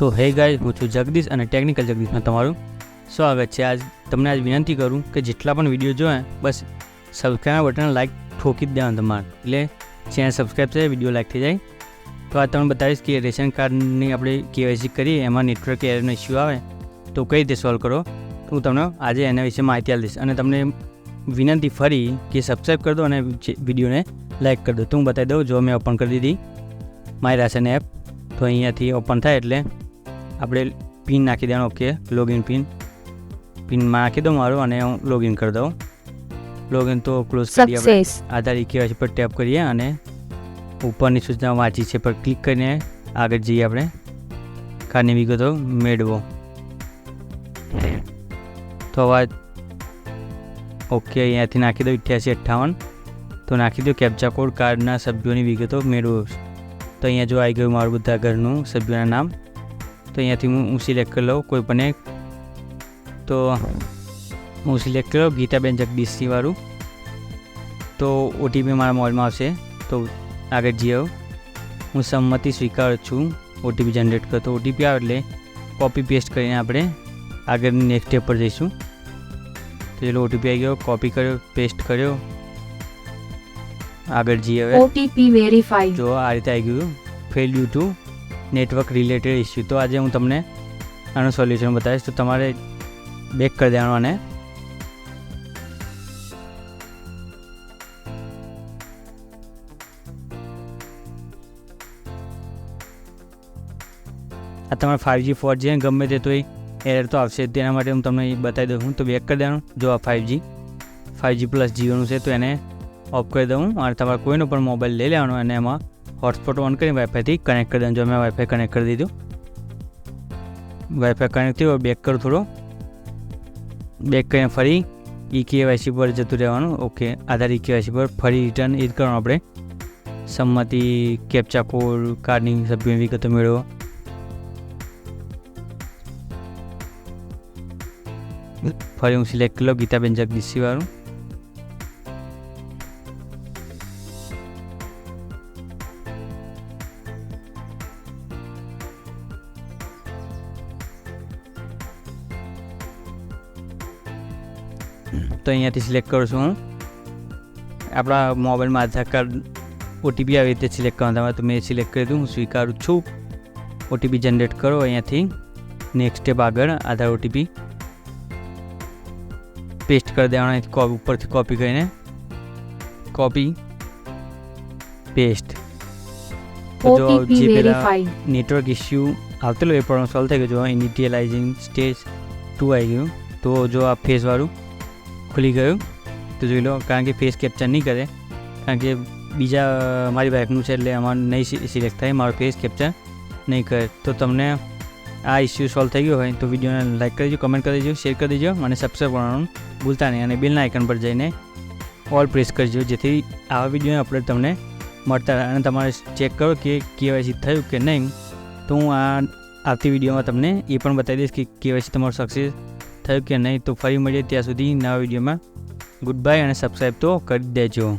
તો હે ગાય હું છું જગદીશ અને ટેકનિકલ જગદીશમાં તમારું સ્વાગત છે. આજ તમને આજ વિનંતી કરું કે જેટલા પણ વીડિયો જોવે બસ સબસ્ક્રાઈબ બટન લાઇક ઠોકી જ દેવાનું તમારે. એટલે ચેનલ સબસ્ક્રાઈબ થાય, વીડિયો લાઇક થઈ જાય. તો આ તમને બતાવીશ કે રેશન કાર્ડની આપણે કેવાયસી કરીએ, એમાં નેટવર્ક એરનો ઇસ્યુ આવે, તો કઈ રીતે સોલ્વ કરો? હું તમને આજે એના વિશે માહિતી આપી દઈશ. અને તમને વિનંતી ફરી કે સબસ્ક્રાઈબ કરી દો અને વિડીયોને લાઇક કરી દો. તો હું બતાવી દઉં, જો મેં ઓપન કરી દીધી, મારી રાશન એપ તો અહીંયાથી ઓપન થાય એટલે આપણે પિન નાખી દેવાનું ઓકે લોગિન પિન. પિનમાં નાખી દઉં મારું અને હું લોગિન કરી દઉં. લોગિન તો ક્લોઝ કરી આપણે આધાર કેવાયસી પર ટેપ કરીએ અને ઉપરની સૂચના વાંચી છે પર ક્લિક કરીને આગળ જઈએ આપણે. કાર્ડની વિગતો મેળવો. તો હવે ઓકે અહીંયાથી નાખી દો અઠ્યાસી અઠ્ઠાવન. તો નાખી દો કેપ્ચા કોડ કાર્ડના સભ્યોની વિગતો મેળવો. તો અહીંયા જો આવી ગયું મારું બધા ઘરનું સભ્યોના નામ. તો અહીંયાથી હું હું સિલેક્ટ કરી લઉં કોઈ પણ એક. તો હું સિલેક્ટ કર્યો ગીતાબેન જગદીશસિંહ વાળું તો ઓટીપી મારા મોબાઈલમાં આવશે. તો આગળ જઈએ હું સંમતિ સ્વીકારું છું ઓટીપી જનરેટ કરતો ઓટીપી આવે એટલે કોપી પેસ્ટ કરીને આપણે આગળ નેક્સ્ટ સ્ટેપ પર જઈશું. તો ચલો ઓટીપી આવી ગયો કોપી કર્યો પેસ્ટ કર્યો. આગળ જઈએ હવે. ઓટીપી વેરીફાઈ જો આ રીતે આવી ગયું failure to network related issue. તો આજે હું તમને આનું સોલ્યુશન બતાવીશ. તો તમારે બેક કરી દેવાનું અને આ તમારે ફાઇવજી ફોર જી ગમે તે તો એરર તો આવશે. તેના માટે હું તમને બતાવી દઉં. તો બેક કરી દેવાનું. જો આ ફાઇવજી ફાઇવજી પ્લસ જીઓનું છે, તો એને ઓફ કરી દઉં. અને તમારે કોઈનો પણ મોબાઈલ લઈ લેવાનો અને એમાં હોટસ્પોટ ઓન કરી વાઈફાઈથી કનેક્ટ કરી દેવાનું જો મેં વાઈફાઈ કનેક્ટ કરી દીધું વાઈફાઈ કનેક્ટ થયું બેક કરું થોડો બેક કરીને ફરી ઈ કેવાયસી પર જતું રહેવાનું ઓકે આધાર ઈ કેવાયસી પર ફરી રિટર્ન એ જ કરવાનું આપણે સંમતિ કેપ્ચા કોડ કાર્ડની સભ્યોની વિગતો મેળવો ફરી હું સિલેક્ટ કરી લઉં ગીતાબેન જગદીશી તો અહીંયાથી સિલેક્ટ કરું છું હું આપણા મોબાઈલમાં આધાર કાર્ડ ઓટીપી આવી રીતે સિલેક્ટ કરવાનું તમારે તો મેં સિલેક્ટ કરી દીધું હું સ્વીકારું છું ઓટીપી જનરેટ કરો અહીંયાથી નેક્સ્ટ સ્ટેપ આગળ આધાર ઓટીપી પેસ્ટ કરી દેવાનો અહીંથી કોપી ઉપરથી કોપી કરીને કોપી પેસ્ટ તો જો ઓટીપી જે પેલા વેરીફાઈડ નેટવર્ક ઇસ્યુ આવતેલો એ પ્રોબ્લેમ સોલ્વ થઈ ગયો જો ઇનિટિયલાઇઝિંગ સ્ટેજ ટુ આવી ગયું તો જો આ ફેસવાળું ખુલી ગયું તો જોઈ લો કારણ કે ફેસ કેપ્ચર નહીં કરે કારણ કે બીજા મારી બાઇકનું છે એટલે આમાં નહીં સિલેક્ટ થાય મારો ફેસ કેપ્ચર નહીં કરે તો તમને આ ઇસ્યુ સોલ્વ થઈ ગયો હોય તો વિડીયોને લાઈક કરી દેજો કમેન્ટ કરી દેજો શેર કરી દેજો અને સબસ્ક્રાઈબ કરવાનું ભૂલતા નહીં અને બિલના આઇકન પર જઈને ઓલ પ્રેસ કરજો જેથી આવા વિડીયોને અપલોડ તમને મળતા રહે અને તમારે ચેક કરો કે કેવાયસી થયું કે નહીં તો હું આ આવતી વિડીયોમાં તમને એ પણ બતાવી દઈશ કે કેવાયસી તમારું સક્સેસ થયું કે નહીં તો ફરી મળીએ ત્યાં સુધી નવા વિડીયોમાં. ગુડ બાય અને સબસ્ક્રાઈબ તો કરી દેજો.